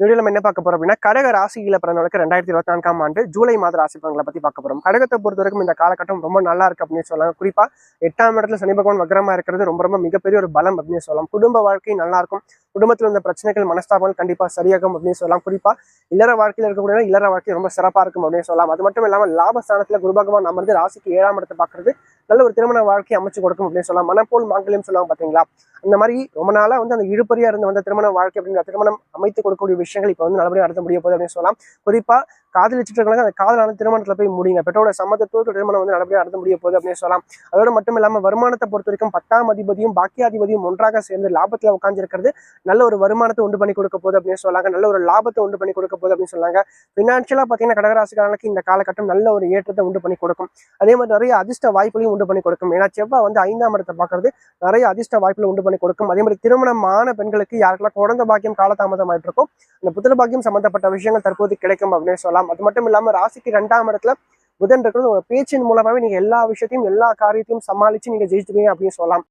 Video நம்ம என்ன பார்க்க போறோம் அப்படின்னா கடக ராசியில பிறந்தவங்களுக்கு ரெண்டாயிரத்தி இருபத்தி நான்காம் ஆண்டு ஜூலை மாத ராசி பலன்களை பத்தி பார்க்க போறோம். கடகத்தை பொறுத்த வரைக்கும் இந்த காலகட்டம் ரொம்ப நல்லா இருக்கு அப்படின்னு சொல்லலாம். குறிப்பா எட்டாம் இடத்துல சனி பகவான் வக்ரமா இருக்கிறது ரொம்ப ரொம்ப மிகப்பெரிய ஒரு பலம் அப்படின்னு சொல்லலாம். குடும்ப வாழ்க்கை நல்லா இருக்கும். குடும்பத்தில் இருந்த பிரச்சனைகள் மனஸ்தாபங்கள் கண்டிப்பா சரியாகும் அப்படின்னு சொல்லலாம். குறிப்பா இல்லற வாழ்க்கையில் இருக்கக்கூடிய இல்லற வாழ்க்கை ரொம்ப சிறப்பா இருக்கும் அப்படின்னு சொல்லலாம். அது மட்டும் இல்லாம லாபஸ்தானத்துல குரு பகவான் அமர்ந்து ராசிக்கு ஏழாம் இடத்தை பாக்குறது நல்ல ஒரு திருமண வாழ்க்கையை அமைச்சு கொடுக்கும் அப்படின்னு சொல்லலாம். மனப்போல் மாங்கல்யம் சொல்லுவாங்க பாத்தீங்களா? அந்த மாதிரி ரொம்ப நாளா வந்து அந்த இழுபறியா இருந்து வந்த திருமண வாழ்க்கை அப்படிங்கிற திருமணம் அமைத்து கொடுக்கக்கூடிய விஷயங்கள் இப்போ வந்து நல்லபடியாக நடத்த முடிய போகுது அப்படின்னு சொல்லலாம். குறிப்பா காதலிச்சுட்டு இருக்காங்க. அந்த காதலான திருமணத்துல போய் முடியுங்க பெற்றோட சம்மதத்தோடு திருமணம் வந்து நல்லபடியாக நடந்து முடிய போகுது அப்படின்னு சொல்லலாம். அதோட மட்டும் இல்லாம வருமானத்தை பொறுத்த வரைக்கும் பத்தாம் அதிபதியும் பாக்கியாதிபதியும் ஒன்றாக சேர்ந்து லாபத்தில் உட்காந்துருக்கிறது நல்ல ஒரு வருமானத்தை உண்டு பண்ணி கொடுக்க போகுது அப்படின்னு சொல்லாங்க. நல்ல ஒரு லாபத்தை உண்டு பண்ணி கொடுக்க போகுது அப்படின்னு சொன்னாங்க ஃபினான்ஷியலாக பாத்தீங்கன்னா கடகராசிக்காரனுக்கு இந்த காலகட்டம் நல்ல ஒரு ஏற்றத்தை உண்டு பண்ணி கொடுக்கும். அதே மாதிரி நிறைய அதிர்ஷ்ட வாய்ப்புகளையும் உண்டு பண்ணி கொடுக்கும். ஏன்னா செவ்வாய் வந்து ஐந்தாம் இடத்தை பார்க்கறது. நிறைய அதிர்ஷ்ட வாய்ப்புகளை உண்டு பண்ணி கொடுக்கும். அதே மாதிரி திருமணமான பெண்களுக்கு யாருக்கெல்லாம் குழந்தை பாக்கியம் காலதாமதம் ஆயிட்டு இருக்கும் இந்த புத்திர பாக்கியம் சம்பந்தப்பட்ட விஷயங்கள் தற்போது கிடைக்கும் அப்படின்னு சொல்லலாம். அது மட்டும் இல்லாம ராசிக்கு ரெண்டாம் இடத்துல புதன் இருக்கிறது உங்க பேச்சின் மூலமாவே நீங்க எல்லா விஷயத்தையும் எல்லா காரியத்தையும் சமாளிச்சு நீங்க ஜெயிச்சுவீங்க அப்படின்னு சொல்லலாம்.